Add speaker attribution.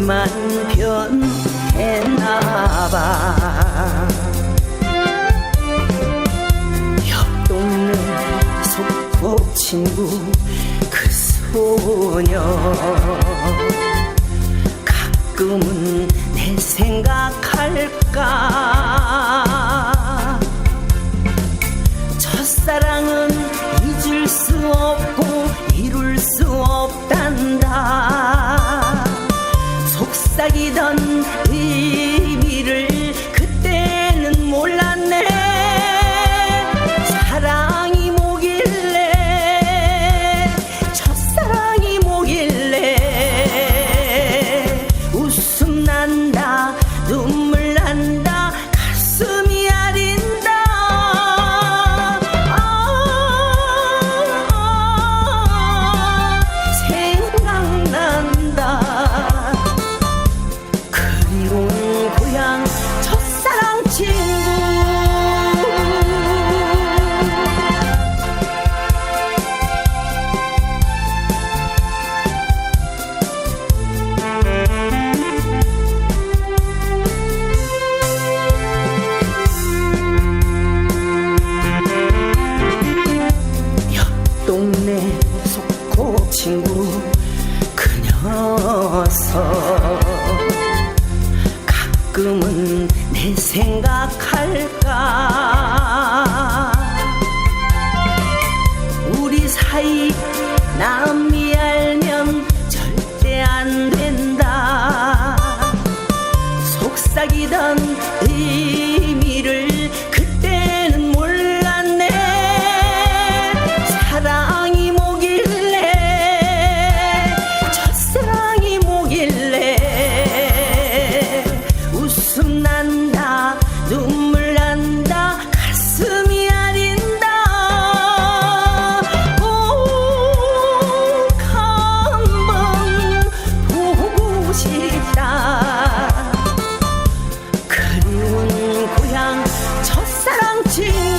Speaker 1: 우리만 변했나봐. 협동는 속폭 친구 그 소녀. 가끔은 내 생각할까? 속삭이던 의미를 싶어서 가끔은 내 생각할까? 우리 사이 남 to